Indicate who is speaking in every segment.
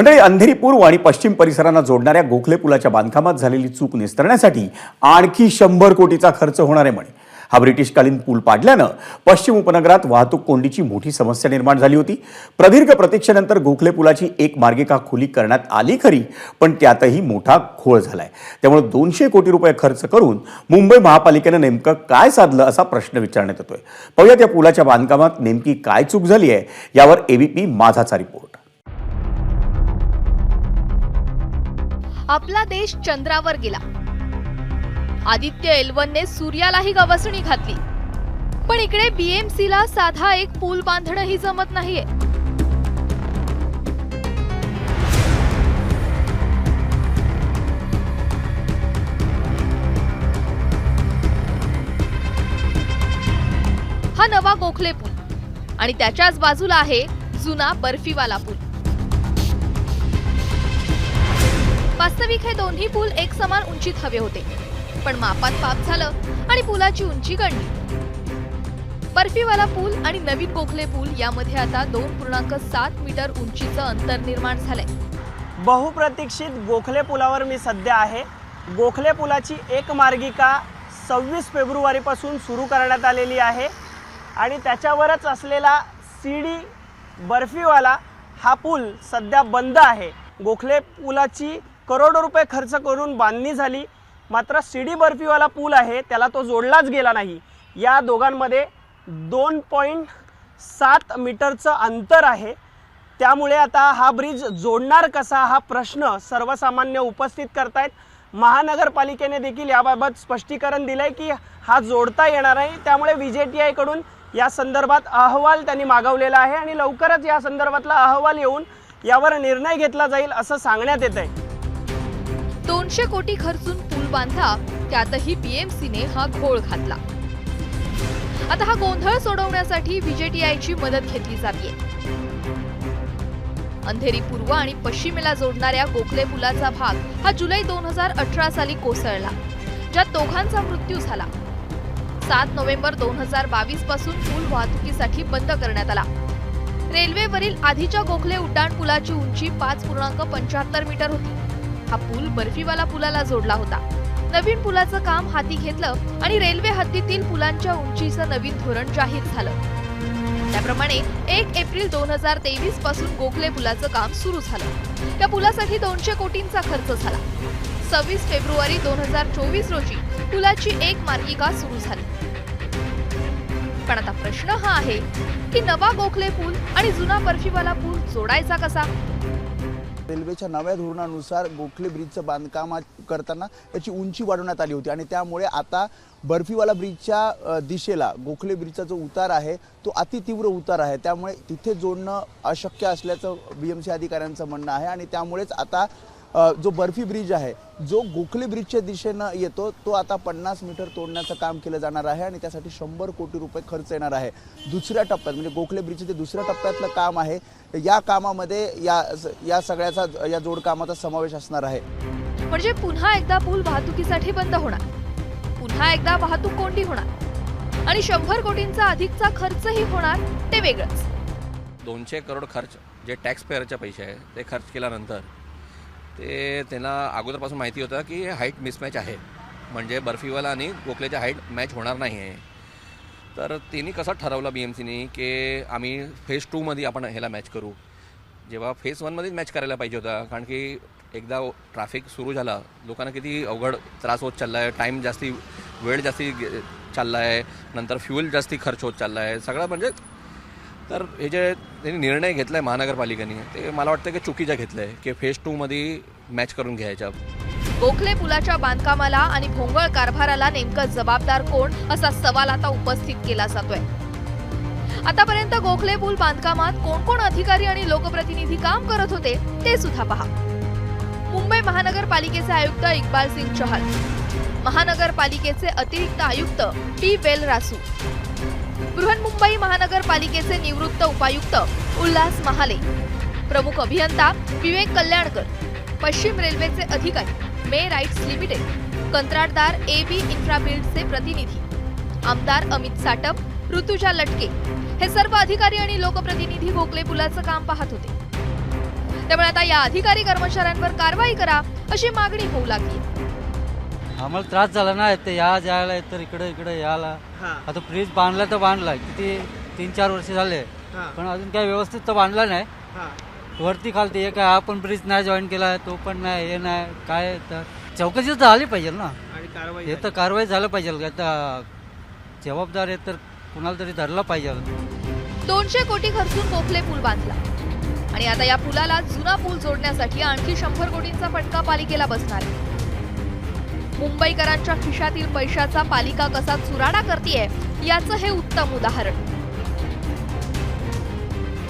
Speaker 1: मंडळी अंधेरी पूर्व आणि पश्चिम परिसरांना जोडणाऱ्या गोखले पुलाच्या बांधकामात झालेली चूक निस्तरण्यासाठी आणखी शंभर कोटीचा खर्च होणार आहे म्हणे. हा ब्रिटिशकालीन पूल पाडल्यानं पश्चिम उपनगरात वाहतूक कोंडीची मोठी समस्या निर्माण झाली होती. प्रदीर्घ प्रतीक्षेनंतर गोखले पुलाची एक मार्गिका खुली करण्यात आली खरी पण त्यातही मोठा घोळ झालाय. त्यामुळे दोनशे कोटी रुपये खर्च करून मुंबई महापालिकेनं नेमकं काय साधलं असा प्रश्न विचारण्यात येतोय. पाहूया त्या पुलाच्या बांधकामात नेमकी काय चूक झाली आहे यावर एबीपी माझाचा रिपोर्ट.
Speaker 2: आपला देश चंद्रावर गेला. आदित्य एलवनने सूर्यालाही गवसणी घातली. पण इकडे बीएमसीला साधा एक पूल बांधणंही जमत नाहीये. हा नवा गोखले पूल. आणि त्याच्याच बाजूला आहे जुना बर्फीवाला पूल. वास्तविक हे दोन्ही पूल एक समान उंचीत हवे होते. पण मापात पाप झालं आणि पुलाची उंची गणली बर्फीवाला पूल आणि नवीन गोखले पूल यामध्ये आता दोन पूर्णांक सात मीटर उंचीचं अंतर निर्माण झालंय.
Speaker 3: बहुप्रतीक्षित गोखले पुलावर मी सध्या आहे. गोखले पुलाची एक मार्गिका सव्वीस फेब्रुवारीपासून सुरू करण्यात आलेली आहे. आणि त्याच्यावरच असलेला सी डी बर्फीवाला हा पूल सध्या बंद आहे. गोखले पुलाची करोडो रुपये खर्च करून बांधणी झाली. मात्र सी डी बर्फीवाला पूल आहे त्याला तो जोडलाच गेला नाही. या दोघांमध्ये दोन पॉईंट सात मीटरचं अंतर आहे. त्यामुळे आता हा ब्रिज जोडणार कसा हा प्रश्न सर्वसामान्य उपस्थित करतायत. महानगरपालिकेने देखील याबाबत स्पष्टीकरण दिलंय की हा जोडता येणार आहे त्यामुळे व्ही जे टी आयकडून या संदर्भात अहवाल त्यांनी मागवलेला आहे आणि लवकरच या संदर्भातला अहवाल येऊन यावर निर्णय घेतला जाईल असं सांगण्यात येत आहे
Speaker 2: दोनशे कोटी खर्चून पूल बांधला त्यातही बीएमसीने हा घोळ घातला. आता हा गोंधळ सोडवण्यासाठी व्हीजेटीआयची मदत घेतली जाते अंधेरी पूर्व आणि पश्चिमेला जोडणाऱ्या गोखले पुलाचा भाग हा जुलै दोन हजार अठरा साली कोसळला ज्यात दोघांचा मृत्यू झाला. सात नोव्हेंबर दोन हजार बावीसपासून पूल वाहतुकीसाठी बंद करण्यात आला. रेल्वेवरील आधीच्या गोखले उड्डाण पुलाची उंची पाच पूर्णांक पंच्याहत्तर मीटर होती. हा पूल बर्फीवाला पुलाला जोडला होता. नवीन पुलाचं काम हाती घेतलं आणि रेल्वे हद्दीतील पुलांच्या उंचीचं नवीन धोरण जाहीर झालं. त्याप्रमाणे एक एप्रिल दोन हजार तेवीसपासून गोखले पुलाचं काम सुरू झालं. त्या पुलासाठी दोनशे कोटींचा खर्च झाला. सव्वीस फेब्रुवारी दोन हजार चोवीस रोजी पुलाची एक मार्गिका सुरू झाली. पण आता प्रश्न हा आहे की नवा गोखले पूल आणि जुना बर्फीवाला पूल जोडायचा कसा?
Speaker 4: रेल्वेच्या नव्या धोरणानुसार गोखले ब्रिजचं बांधकाम करताना त्याची उंची वाढवण्यात आली होती. आणि त्यामुळे आता बर्फीवाला ब्रिजच्या दिशेला गोखले ब्रिजचा जो उतार आहे तो अतितीव्र उतार आहे. त्यामुळे तिथे जोडणं अशक्य असल्याचं बी एम सी अधिकाऱ्यांचं म्हणणं आहे. आणि त्यामुळेच आता जो बर्फी ब्रिज आहे जो गोखले ब्रिजच्या दिशेनं येतो तो आता पन्नास मीटर तोडण्याचं काम केलं जाणार आहे आणि त्यासाठी शंभर कोटी रुपये खर्च येणार आहे. दुसऱ्या टप्प्यात म्हणजे गोखले ब्रिजचं जे दुसऱ्या टप्प्यातलं काम आहे या कामामध्ये या या सगळ्याचा या जोडकामाचा समावेश असणार आहे.
Speaker 2: म्हणजे पुन्हा एकदा पूल वाहतुकीसाठी बंद होणार. पुन्हा एकदा वाहतूक कोंडी होणार. आणि शंभर कोटींचा अधिकचा खर्चही होणार ते वेगळंच.
Speaker 5: दोनशे करोड खर्च जे टॅक्स पेअरचे पैसे आहे ते खर्च केल्यानंतर ते त्यांना अगोदरपासून माहिती होतं की हाईट मिसमॅच आहे. म्हणजे बर्फीवाला आणि गोखलेच्या हाईट मॅच होणार नाही आहे तर त्यांनी कसं ठरवलं बी एम सीनी की आम्ही फेज टूमध्ये आपण ह्याला मॅच करू. जेव्हा फेज वनमध्येच मॅच करायला पाहिजे होता कारण की एकदा ट्रॅफिक सुरू झाला लोकांना किती अवघड त्रास होत चालला आहे टाईम जास्ती वेळ जास्ती गे- चालला आहे नंतर फ्युल जास्ती खर्च होत चालला आहे सगळं म्हणजे तर हे जे त्यांनी निर्णय घेतला आहे महानगरपालिकेने ते मला वाटतं की चुकीचं घेतलं आहे की फेज टूमध्ये मॅच करून घ्यायच्या.
Speaker 2: गोखले पुलाच्या बांधकामाला आणि भोंगळ कारभाराला नेमकं जबाबदार कोण असा सवाल आता उपस्थित केला जातोय. आतापर्यंत गोखले पूल बांधकामात कोण कोण अधिकारी आणि लोकप्रतिनिधी काम करत होते ते सुद्धा पहा. मुंबई महानगरपालिकेचे आयुक्त इक्बाल सिंग चहल महानगरपालिकेचे अतिरिक्त आयुक्त पी बेल रासू बृहन्मुंबई महानगरपालिकेचे निवृत्त उपायुक्त उल्हास महाले प्रमुख अभियंता विवेक कल्याणकर पश्चिम रेल्वेचे अधिकारी मे राईट्स लिमिटेड कंत्राटदार ए बी इन्फ्राबिल्डचे प्रतिनिधी आमदार अमित साटप ऋतुजा लटके हे सर्व अधिकारी आणि लोकप्रतिनिधी गोखले पुलाचं काम पाहत होते. त्यामुळे आता या अधिकारी कर्मचाऱ्यांवर कारवाई करा अशी मागणी होऊ लागली.
Speaker 6: आम्हाला त्रास झाला ना ते या जायला तर इकडे इकडे यायला.
Speaker 3: हां.
Speaker 6: आता फ्रीज बांधला तर बांधला किती तीन चार वर्ष झाले.
Speaker 3: हां.
Speaker 6: पण अजून काही व्यवस्थित तर बांधला नाही.
Speaker 3: हां.
Speaker 6: वरती खालती हे काय हा पण ब्रिज नाही जॉईन केला तो पण नाही हे नाही काय तर. चौकशी तर झाली पाहिजे ना.
Speaker 3: आणि कारवाई
Speaker 6: हे तर कारवाई झालं पाहिजे. का आता जबाबदार आहे तर कुणाला तरी धरला पाहिजे.
Speaker 2: दोनशे कोटी खर्चून गोखले पूल बांधला. आणि आता या पुलाला जुना पूल जोडण्यासाठी आणखी शंभर कोटींचा फटका पालिकेला बसणार आहे. मुंबईकरांच्या खिशातील पैशाचा पालिका कसा चुराडा करतीये याचं हे उत्तम उदाहरण.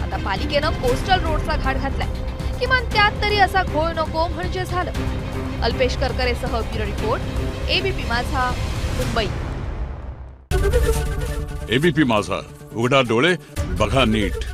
Speaker 2: आता पालिकेनं कोस्टल रोडचा घाट घातलाय. किमान त्यात तरी असा घोळ नको म्हणजे झालं. Alpesh करकरेसह bureau report ABP Majha Mumbai.
Speaker 7: ABP माझा उघडा डोळे बघा नीट.